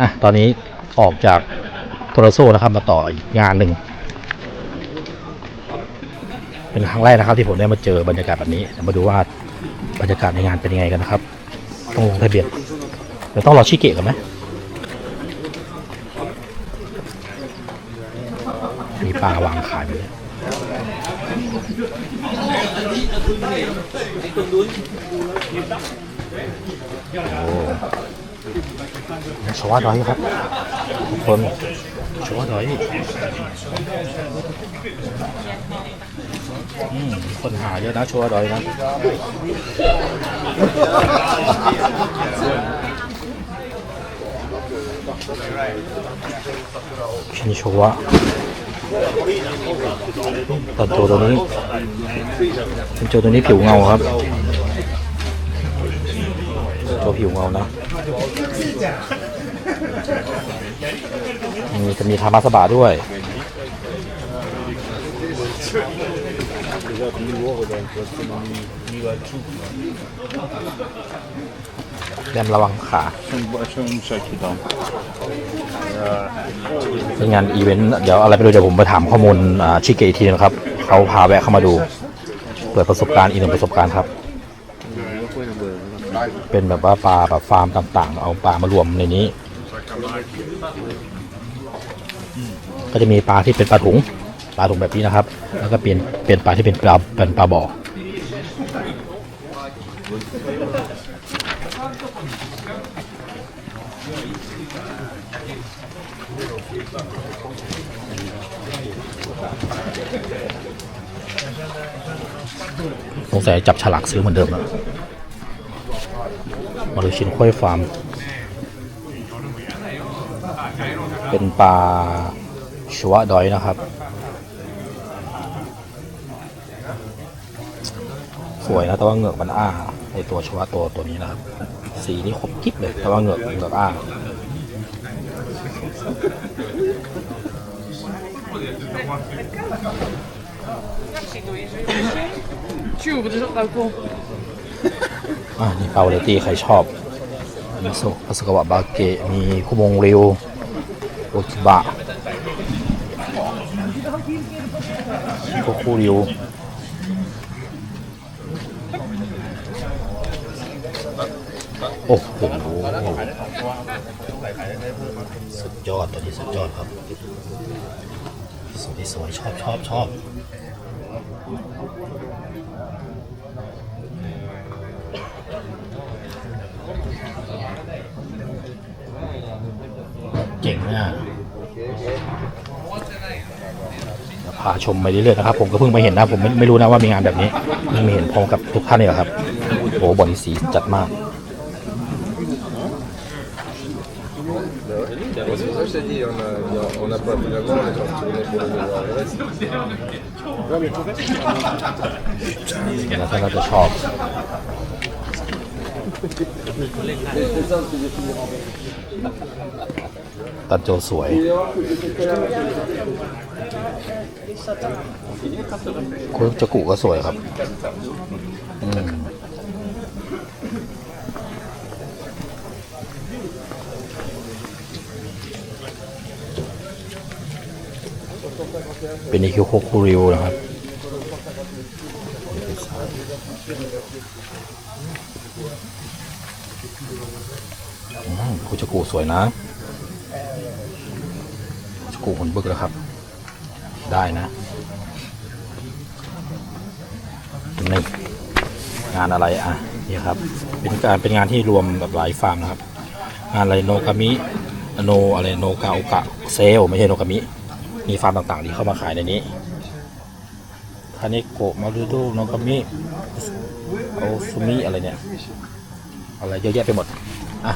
อะตอนนี้ออกจากโทรโซนะครับมาต่ออีกงานหนึ่ง เป็นครั้งแรกนะครับ ที่ผมได้มาเจอบรรยากาศแบบนี้มาดูว่าบรรยากาศในงานเป็นยังไงกันนะครับต้องลงทะเบียนเดี๋ยวต้องรอชิเกะกันไหมมีปลาวางขายไปเลยโอ้ ชวาดอยครับทุกคนชวาดอยอืมมีคนหาเยอะนะชวาดอยนะชินโชวะตัดโจตัวนี้ชินโจตัวนี้ผิวเงาครับ ตัวผิวเงานะมีจะมีทามาสบะด้วยแรมระวังขาเป็นงานอีเวนต์เดี๋ยวอะไรไปดูเดี๋ยวผมไปถามข้อมูลอ่าชิเกะอีกทีนะครับ เขาพาแวะเข้ามาดู เปิดประสบการณ์อีกหนึ่งประสบการณ์ครับ เป็นแบบว่าปลาแบบฟาร์มต่างๆ เอาปลามารวมในนี้ ก็จะมีปลาที่เป็นปลาถุง ปลาถุงแบบนี้นะครับ แล้วก็เปลี่ยนเปลี่ยนปลาที่เป็นปลาเป็นปลาบ่อสงสัยจับฉลากซื้อเหมือนเดิมแล้ว มาดูชิ้นค่อยฟาร์ม เป็นปลาชัวดอยนะครับ สวยนะ แต่ว่าเหงือกมันอ้าในตัวชัวตัวตัวนี้นะครับ สีนี่ครบกิ๊บเลย แต่ว่าเหงือกเหงือกอ้า 去我不知道老公。 อ่านี่เปาเลตี้ใครชอบมิโซะพัสกวะบาเกะมีคุมงริวโอจิบะโคคุริวโอ้โหสุดยอดตัวนี้สุดยอดครับสวยสวยชอบชอบชอบ เจ๋งมากพาชมไปเรื่อยๆนะครับผมก็เพิ่งมาเห็นนะผมไม่ไม่รู้นะว่ามีงานแบบนี้เพิ่งมาเห็นพร้อมกับทุกท่านนี่แหละครับโอ้โหบอลสีจัดมาก C'est pour ça que je t'ai dit, on a- on n'a pas finalement, on est parti tourner pour le voir le reste. แล้วท่านก็จะชอบ ตัดโจสวย คุณจะกุก็สวยครับเป็นอีคิวโคคูริวนะครับคุจกูสวยนะ กูผลบึกแล้วครับ ได้นะนี่งานอะไรอะนี่ครับ เป็นการเป็นงานที่รวมแบบหลายฟาร์มนะครับ งานอะไรโนกามิโนอะไรโนกาโอกะเซลไม่ใช่โนกามิ มีฟาร์มต่างๆที่เข้ามาขายในนี้คาเนโกะมารูโดโนกามิโอซุมิอะไรเนี่ย อะไรเยอะแยะไปหมด อะ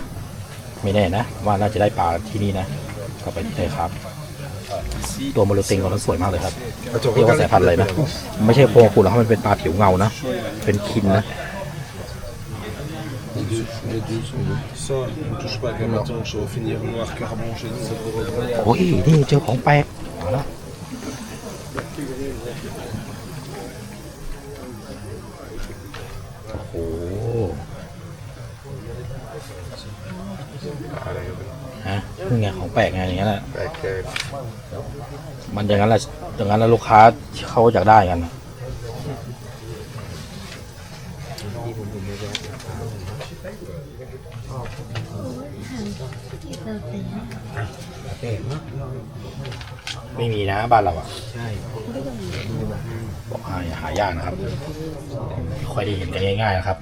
ไม่แน่นะ ว่าน่าจะได้ปลาที่นี่นะ ก็ไปที่ไทยครับ ตัวโมโลเต็งของมันสวยมากเลยครับเรียกว่าสายพันธุ์อะไรนะ ไม่ใช่โพงคุณหรอกครับมันเป็นปลาผิวเงานะ เป็นคินนะ Les deux sont deux. Ça, on ne touche pas comme maintenant, je vais finir noir carbone chez nous, ça pourrait vraiment. โอ้ยนี่เจอของแปลก ปลกไงอย่างนั้นแหละแปลกเกินมันอย่างนั้นแหละอย่างนั้นแล้วลูกค้าเขาอยากได้กันไม่มีนะบ้านเราอะใช่บอกหาหายากนะครับไม่ค่อยได้เห็นกันง่ายๆนะครับ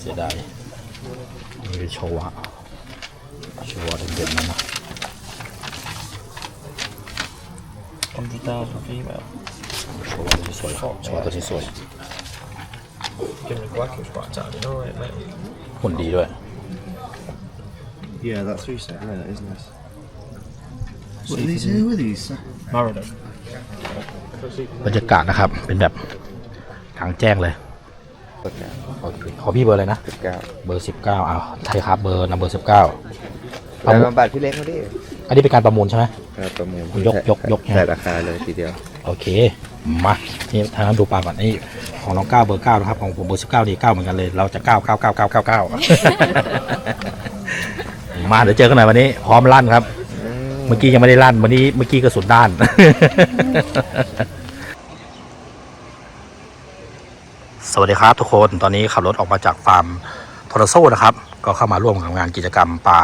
เสียดาย นี่เป็นโชว์อะโชว์อะเด่นๆนะนะ Candidat for female. โชว์ว่าตัวนี้สวยโชว์ว่าตัวนี้สวย Give me quack, it's quite tiny, alright, mate. หุ่นดีด้วย Yeah, that's three set, no, that is nice. What are these? Who are these? Mariner. บรรยากาศนะครับ เป็นแบบกลางแจ้งเลย โอเคขอพี่เบอร์อะไรนะ สิบเก้าเบอร์สิบเก้าอ้าวไทยครับเบอร์นัมเบอร์สิบเก้าแล้วมาบัตรพี่เล็กเขาดิอันนี้เป็นการประมูลใช่ไหมเออประมูลยกยกยกใส่ราคาเลยทีเดียวโอเค มานี่ทางนั้นดูปลาก่อนนี่ของน้องเก้าเบอร์เก้านะครับ ของผมเบอร์สิบเก้านี่เก้าเหมือนกันเลย เราจะเก้าเก้าเก้าเก้าเก้าเก้า มาเดี๋ยวเจอกันหน่อยวันนี้ พร้อมลั่นครับ เมื่อกี้ยังไม่ได้ลั่น วันนี้เมื่อกี้กระสุนด้าน สวัสดีครับทุกคนตอนนี้ขับรถออกมาจากฟาร์มโทรโซนะครับ ก็เข้ามาร่วมกับงานกิจกรรมปลา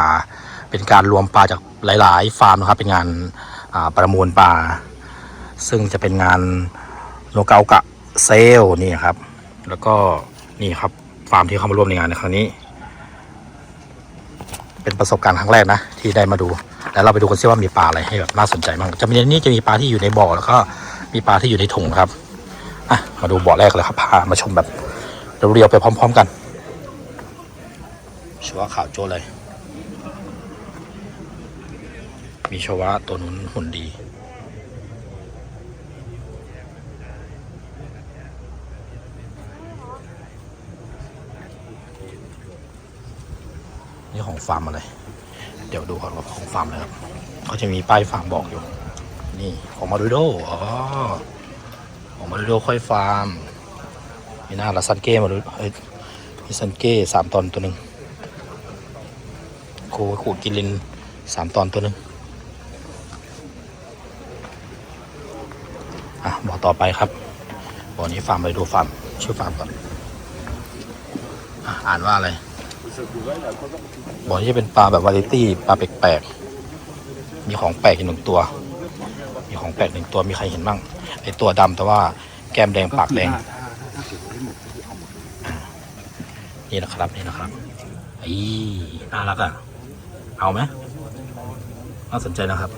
เป็นการรวมปลาจากหลาย ๆ ฟาร์มนะครับ เป็นงานาประมูลปลาซึ่งจะเป็นงานโนเกากะเซลนี่ครับ แล้วก็นี่ครับฟาร์มที่เข้ามาร่วมในงานในครั้งนี้ เป็นประสบการณ์ครั้งแรกนะที่ได้มาดูแล้วเราไปดูกันซิว่ามีปลาอะไรให้แบบน่าสนใจบ้างจะมีในนี้จะมีปลาที่อยู่ในบ่อแล้วก็มีปลาที่อยู่ในถุงครับ อะมาดูบ่อแรกเลยครับพามาชมแบบเรียวๆไปพร้อม ๆ กันชัวขาวโจเลย มีชวะตัวนู้นหุ่นดีนี่ของฟาร์มอะไร เดี๋ยวดูก่อนว่าของฟาร์มอะไรครับเขาจะมีป้ายฟาร์มบอกอยู่ นี่ของมาดูโดอ๋อ ของมาดูโดค่อยฟาร์ม มีหน้าละซันเก้มาดูเอ้ยมีซันเก้สามตอนตัวหนึ่งโคขูดกินลินสามตอนตัวหนึ่งอะบอกต่อไปครับบอกนี้ฟาร์มไปดูฟาร์มชื่อฟาร์มก่อนอะอ่านว่าอะไรบอกนี่จะเป็นปลาแบบวาไรตี้ปลาแปลกๆมีของแปลกอีกหนึ่งตัว ของแปลกหนึ่งตัวมีใครเห็นบ้างไอตัวดำแต่ว่าแก้มแดงปากแดงนี่นะครับนี่นะครับอีน่ารักอะ เอาไหมน่าสนใจนะครับ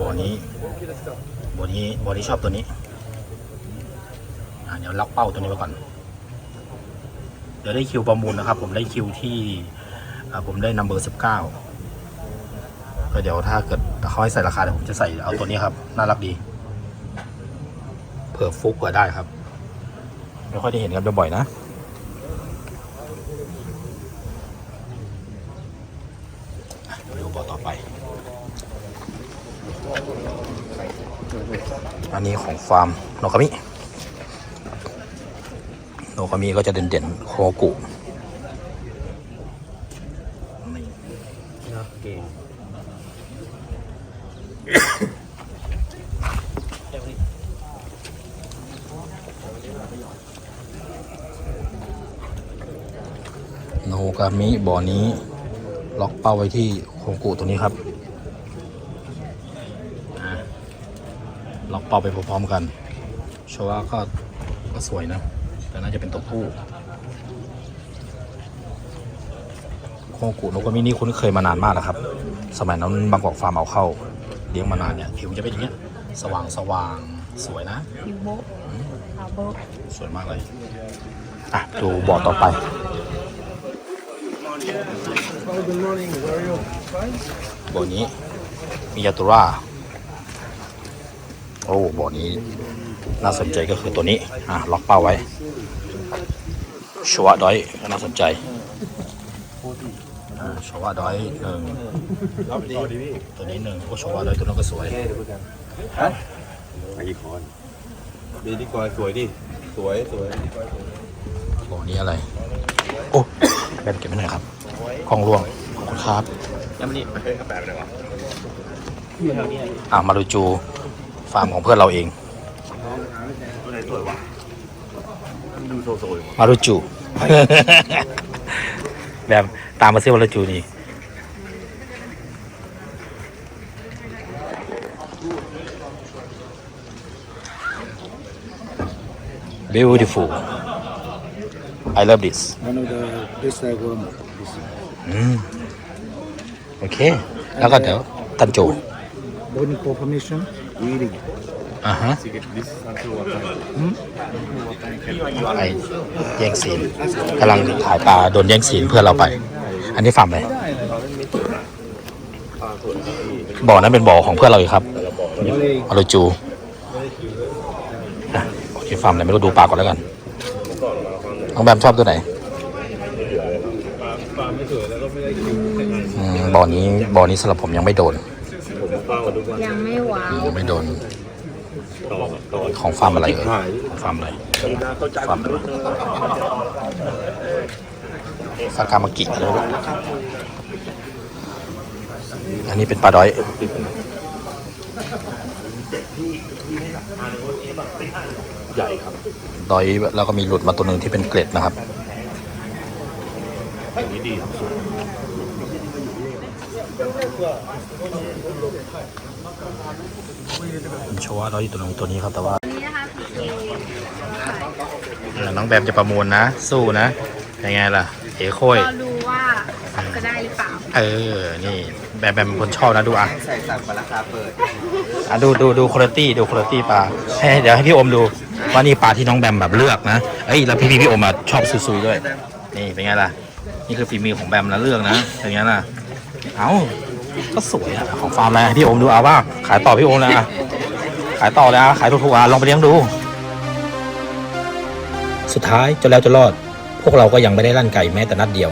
บ่อนี้ บ่อนี้ บ่อนี้ชอบตัวนี้อะเดี๋ยวล็อกเป้าตัวนี้ไว้ก่อน เดี๋ยวได้คิวประมูลนะครับ ผมได้คิวที่ ผมได้นัมเบอร์สิบเก้าก็เดี๋ยวถ้าเกิดเขาให้ใส่ราคาเดี๋ยวผมจะใส่เอาตัวนี้ครับ น่ารักดี เผื่อฟุกเผื่อได้ครับ ไม่ค่อยได้เห็นกันบ่อยๆนะอะเดี๋ยวดูบอต่อไป อันนี้ของฟาร์มโนกามิโนกามิก็จะเด่นๆ โคกุนี่ โนกามิบ่อนี้ ล็อกเป้าไว้ที่โคกุตัวนี้ครับอะล็อกเป้าไปพร้อมๆกันโชว่าก็ก็สวยนะ แต่น่าจะเป็นตัวผู้โคกุนกกามินี่คุ้นเคยมานานมากแล้วครับ สมัยนั้นบางกอกฟาร์มเอาเข้า เลี้ยงมานานเนี่ยผิวจะเป็นอย่างเงี้ยสว่างสว่างสวยนะผิวโบ๊ะขาวโบ๊ะ สวยมากเลย อะ ดูบอร์ดต่อไปบอร์ดนี้ มียาตุราโอ้บอร์ดนี้ น่าสนใจก็คือตัวนี้ อะ ล็อกเป้าไว้ชัวดอยก็น่าสนใจอ่าชัวดอยหนึ่งตัวนี้หนึ่งโอ้ชัวดอยตัวนั้นก็สวยไอคอน เบดี้กอยสวยดิ สวยสวยโอ้นี่อะไร โอ้แบนเก็บไว้หน่อยครับกล้องร่วงขอบคุณครับยังไม่นี่เฮ้ยกระแปะไปไหนวะอ่ามาดูจู ฟาร์มของเพื่อนเราเอง ตัวไหนสวยวะดูโซโซอยู่มารุจู แบบตามมาซิมารุจูนี่ beautiful I love this One of the best I got. อืมโอเค แล้วก็เดี๋ยวตันจู Bony confirmation, really. อ่าฮะ This is until what time? ไอแย่งซีนกำลังถ่ายปลาโดนแย่งซีนเพื่อนเราไป อันนี้ฟาร์มอะไรบ่อนั้นเป็นบ่อของเพื่อนเราอีกครับมารุจูอะโอเค ฟาร์มอะไรไม่รู้ดูปลาก่อนแล้วกันน้องแบมชอบตัวไหนอืมบ่อนี้บ่อนี้สำหรับผมยังไม่โดนยังไม่ว้าวยังไม่โดน ของฟาร์มอะไรเอ่ยของฟาร์มอะไรฟาร์มอะไรฟากามากิอะไรไม่รู้อันนี้เป็นปลาดอย ใหญ่ครับดอยแล้วก็มีหลุดมาตัวหนึ่งที่เป็นเกล็ดนะครับอย่างนี้ดีครับสวยผมโชว์ว่าดอยอยู่ตัวหนึงตัวนี้ครับแต่ว่านี่นะคะพีเคน้องแบมจะประมูลนะ สู้นะยังไงล่ะเอ๋โค้ยรอดูว่าจะได้หรือเปล่า เออ นี่แบมแบมเป็นคนชอบนะดูอะ ใส่สั่งมาราคาเปิด อะดูดูดูคุณภาพดูคุณภาพปลาให้เดี๋ยวให้พี่อมดู ว่านี่ปลาที่น้องแบมแบบเลือกนะเอ้ยแล้วพี่พี่พี่อมอะชอบซุยๆด้วย นี่เป็นไงล่ะ นี่คือฝีมือของแบมนะเลือกนะเป็นไงล่ะ เอ้า ก็สวยอะของฟาร์มอะไรให้พี่โอมดูเอาว่า ขายต่อพี่โอมเลยอะขายต่อเลยอะขายถูกๆอะลองไปเลี้ยงดู สุดท้ายจนแล้วจะรอด พวกเราก็ยังไม่ได้ลั่นไก่แม้แต่นัดเดียว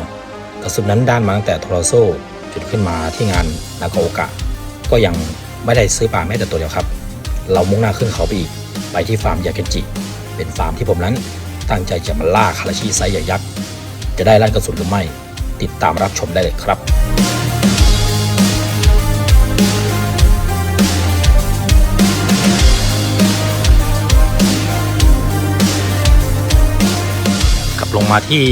กระสุนนั้นด้านมาตั้งแต่โทรโซ่จุดขึ้นมาที่งานนากโอกะ ก็ยังไม่ได้ซื้อปลาแม้แต่ตัวเดียวครับ เรามุ่งหน้าขึ้นเขาไปอีก ไปที่ฟาร์มยาเกนจิ เป็นฟาร์มที่ผมนั้นตั้งใจจะมาล่าคาราชิไซใหญ่ยักษ์ จะได้ลั่นกระสุนหรือไม่ ติดตามรับชมได้เลยครับกลับลงมาที่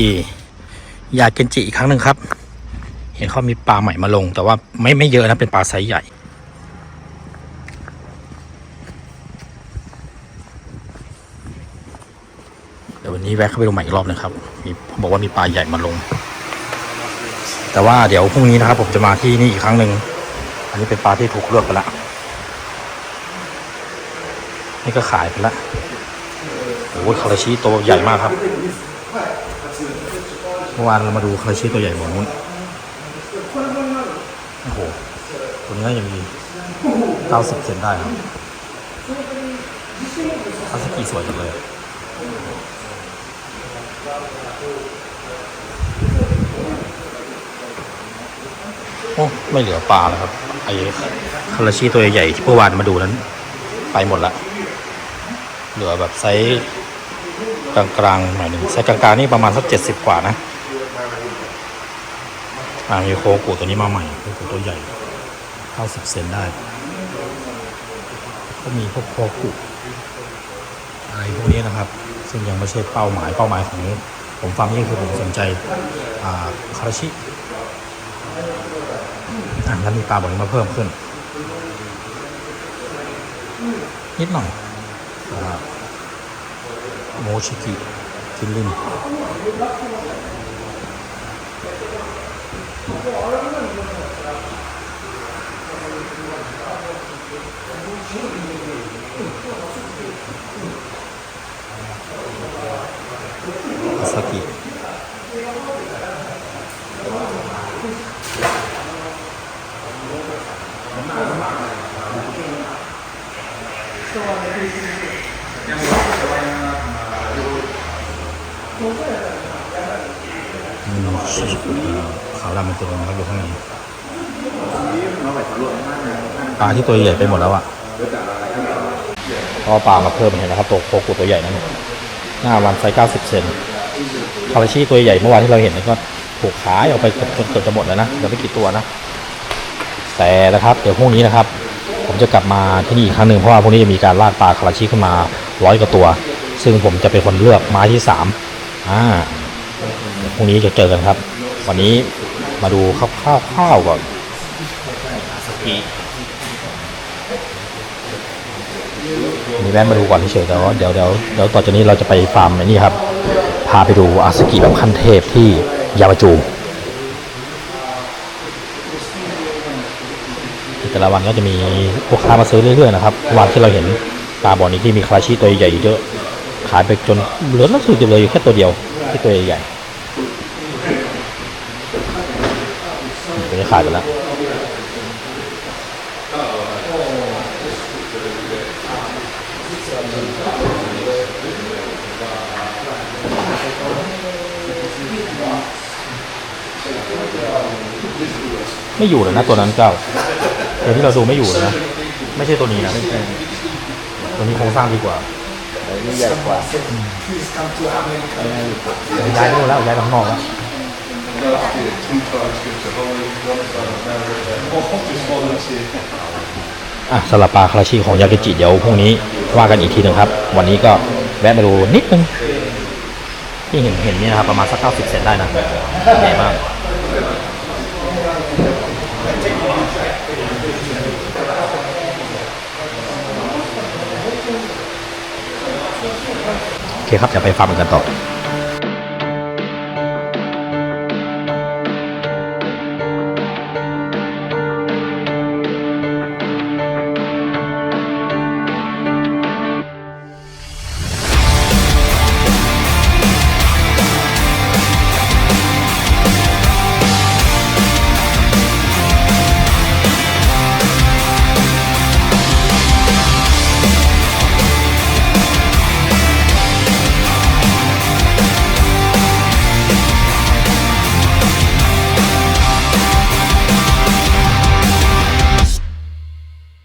ยาเกนจิอีกครั้งหนึ่งครับ เห็นเขามีปลาใหม่มาลง แต่ว่าไม่ไม่เยอะนะเป็นปลาไซส์ใหญ่ เดี๋ย ววันนี้แวะเข้าไปดูใหม่อีกรอบนะครับมีผมบอกว่ามีปลาใหญ่มาลง แต่ว่าเดี๋ยวพรุ่งนี้นะครับ ผมจะมาที่นี่อีกครั้งหนึ่งอันนี้เป็นปลาที่ถูกเลือกไปละนี่ก็ขายไปละโอ้โหคาราชิตัวใหญ่มากครับเมื่อวานเรามาดูคาราชิตัวใหญ่หมดนู้นโอ้โหตัวนี้น่าจะมี90เซนได้ครับคาสกิสวยจังเลย โอ้ไม่เหลือปลาแล้วครับไอ้คาราชิตัวใหญ่ที่เมื่อวานมาดูนั้น ไปหมดละเหลือแบบไซส์กลางๆหน่อยหนึ่งไซส์กลางๆนี่ประมาณสักเจ็ดสิบกว่านะอ่ามีโคกูตัวนี้มาใหม่โคกูตัวใหญ่เก้าสิบเซนได้ก็มีพวกโคกุอะไรพวกนี้นะครับ ซึ่งยังไม่ใช่เป้าหมายเป้าหมายของผมฟังนี่คือผมสนใจคาราชิแล้วมีปลาบ่อนี้มาเพิ่มขึ้น นิดหน่อยโมชิกิคิรินอาซากิอืมขาวดำมันตัวนึงครับอยู่ข้างในปลาที่ตัวใหญ่ไปหมดแล้วอะก็ปลามาเพิ่มเห็นนะครับตัวโคกุตัวใหญ่นั่น หน้าวันไซส์90 เซนคาราชิตัวใหญ่เมื่อวานที่เราเห็นนี่ก็ถูกขายออกไปเกือบจนเกือบจะหมดแล้วนะเหลือไม่กี่ตัวนะ แต่นะครับเดี๋ยวพรุ่งนี้นะครับ ผมจะกลับมาที่นี่อีกครั้งหนึ่งเพราะว่าพรุ่งนี้จะมีการลากปลาคาราชิขึ้นมาร้อยกว่าตัว ซึ่งผมจะเป็นคนเลือกไม้ที่สามอ่าพรุ่งนี้จะเจอกันครับ วันนี้มาดูคร่าวๆก่อนสกี มีแวะมาดูก่อนเฉยแต่ว่าเดี๋ยวเดี๋ยวเดี๋ยวต่อจากนี้เราจะไปฟาร์มไอ้นี่ครับ พาไปดูอาสกิแบบขั้นเทพที่ยามาจูแต่ละวันก็จะมีลูกค้ามาซื้อเรื่อยๆนะครับวันที่เราเห็นปลาบ่อนี้ที่มีคลาชิตัวใหญ่ๆเยอะขายไปจนเหลือรู้สึกจะเลยอยู่แค่ตัวเดียวที่ตัวใหญ่ๆตัวนี้ขายไปแล้ว ไม่อยู่เลยนะตัวนั้นเก้าเดี๋ยวที่เราดูไม่อยู่เลยนะ ไม่ใช่ตัวนี้นะตัวนี้โครงสร้างดีกว่านี่ใหญ่กว่าย้ายไปนู่นแล้วย้ายไปข้างนอกแล้วอะสลับปลาคาราชิของยากิจิเดี๋ยวพรุ่งนี้ว่ากันอีกทีหนึ่งครับ วันนี้ก็แวะมาดูนิดนึงที่เห็นเห็นนี่นะครับประมาณสักเก้าสิบเซนได้นะใหญ่มาก เคครับเดี๋ยวไปฟังกันต่อ